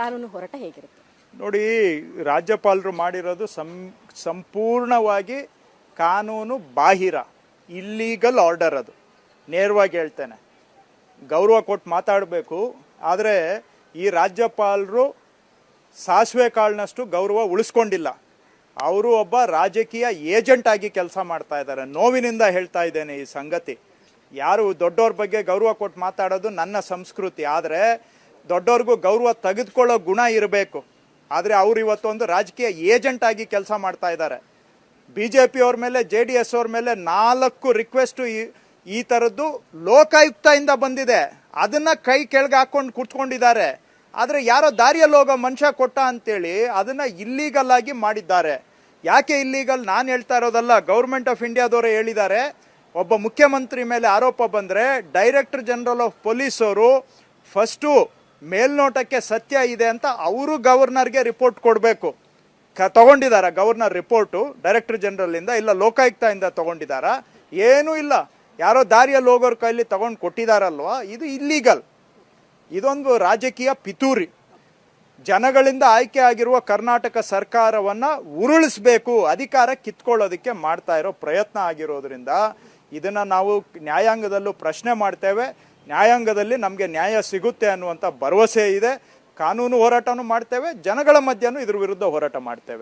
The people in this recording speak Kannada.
ಕಾನೂನು ಹೋರಾಟ ಹೇಗಿರುತ್ತೆ? ನೋಡಿ, ರಾಜ್ಯಪಾಲರು ಮಾಡಿರೋದು ಸಂ, ಸಂಪೂರ್ಣವಾಗಿ ಕಾನೂನು ಬಾಹಿರ ಇಲ್ಲೀಗಲ್ ಆರ್ಡರ್ ಅದು. ನೇರವಾಗಿ ಹೇಳ್ತೇನೆ. ಗೌರವ ಕೊಟ್ಟು ಮಾತಾಡಬೇಕು, ಆದರೆ ಈ ರಾಜ್ಯಪಾಲರು ಸಾಸಿವೆ ಕಾಳಿನಷ್ಟು ಗೌರವ ಉಳಿಸ್ಕೊಂಡಿಲ್ಲ. ಅವರು ಒಬ್ಬ ರಾಜಕೀಯ ಏಜೆಂಟ್ ಆಗಿ ಕೆಲಸ ಮಾಡ್ತಾ ಇದ್ದಾರೆ. ನೋವಿನಿಂದ ಹೇಳ್ತಾ ಇದ್ದೇನೆ ಈ ಸಂಗತಿ. ಯಾರು ದೊಡ್ಡವ್ರ ಬಗ್ಗೆ ಗೌರವ ಕೊಟ್ಟು ಮಾತಾಡೋದು ನನ್ನ ಸಂಸ್ಕೃತಿ. ಆದರೆ ದೊಡ್ಡವ್ರಿಗೂ ಗೌರವ ತೆಗೆದುಕೊಳ್ಳೋ ಗುಣ ಇರಬೇಕು. ಆದರೆ ಅವ್ರು ಇವತ್ತೊಂದು ರಾಜಕೀಯ ಏಜೆಂಟ್ ಆಗಿ ಕೆಲಸ ಮಾಡ್ತಾ ಇದ್ದಾರೆ. ಬಿ ಜೆ ಪಿ ಅವ್ರ ಮೇಲೆ, ಜೆ ಡಿ ಎಸ್ ಅವ್ರ ಮೇಲೆ ನಾಲ್ಕು ರಿಕ್ವೆಸ್ಟು ಈ ಈ ಥರದ್ದು ಲೋಕಾಯುಕ್ತದಿಂದ ಬಂದಿದೆ. ಅದನ್ನು ಕೈ ಕೆಳಗೆ ಹಾಕ್ಕೊಂಡು ಕುತ್ಕೊಂಡಿದ್ದಾರೆ. ಆದರೆ ಯಾರೋ ದಾರಿಯಲ್ಲಿ ಹೋಗೋ ಮನುಷ್ಯ ಕೊಟ್ಟ ಅಂತೇಳಿ ಅದನ್ನು ಇಲ್ಲೀಗಲ್ ಆಗಿ ಮಾಡಿದ್ದಾರೆ. ಯಾಕೆ ಇಲ್ಲೀಗಲ್ ನಾನು ಹೇಳ್ತಾ ಇರೋದಲ್ಲ ಗೌರ್ಮೆಂಟ್ ಆಫ್ ಇಂಡಿಯಾದವರು ಹೇಳಿದ್ದಾರೆ. ಒಬ್ಬ ಮುಖ್ಯಮಂತ್ರಿ ಮೇಲೆ ಆರೋಪ ಬಂದರೆ ಡೈರೆಕ್ಟರ್ ಜನರಲ್ ಆಫ್ ಪೊಲೀಸ್ ಅವರು ಫಸ್ಟು ಮೇಲ್ನೋಟಕ್ಕೆ ಸತ್ಯ ಇದೆ ಅಂತ ಅವರು ಗವರ್ನರ್ಗೆ ರಿಪೋರ್ಟ್ ಕೊಡಬೇಕು. ಕ ತಗೊಂಡಿದ್ದಾರಾ ಗವರ್ನರ್ ರಿಪೋರ್ಟು? ಡೈರೆಕ್ಟರ್ ಜನರಲ್ಲಿಂದ ಇಲ್ಲ ಲೋಕಾಯುಕ್ತದಿಂದ ತಗೊಂಡಿದ್ದಾರಾ ಏನೂ ಇಲ್ಲ. ಯಾರೋ ದಾರಿಯಲ್ಲಿ ಹೋಗೋರ ಕೈಲಿ ತಗೊಂಡು ಕೊಟ್ಟಿದ್ದಾರಲ್ವಾ ಇದು ಇಲ್ಲೀಗಲ್ ಇದೊಂದು ರಾಜಕೀಯ ಪಿತೂರಿ. ಜನಗಳಿಂದ ಆಯ್ಕೆ ಆಗಿರುವ ಕರ್ನಾಟಕ ಸರ್ಕಾರವನ್ನ ಉರುಳಿಸ್ಬೇಕು, ಅಧಿಕಾರ ಕಿತ್ಕೊಳ್ಳೋದಕ್ಕೆ ಮಾಡ್ತಾ ಇರೋ ಪ್ರಯತ್ನ ಆಗಿರೋದ್ರಿಂದ ಇದನ್ನ ನಾವು ನ್ಯಾಯಾಂಗದಲ್ಲೂ ಪ್ರಶ್ನೆ ಮಾಡ್ತೇವೆ. ನ್ಯಾಯಾಂಗದಲ್ಲಿ ನಮಗೆ ನ್ಯಾಯ ಸಿಗುತ್ತೆ ಅನ್ನುವಂಥ ಭರವಸೆ ಇದೆ. ಕಾನೂನು ಹೋರಾಟನೂ ಮಾಡ್ತೇವೆ, ಜನಗಳ ಮಧ್ಯನೂ ಇದ್ರ ವಿರುದ್ಧ ಹೋರಾಟ ಮಾಡ್ತೇವೆ.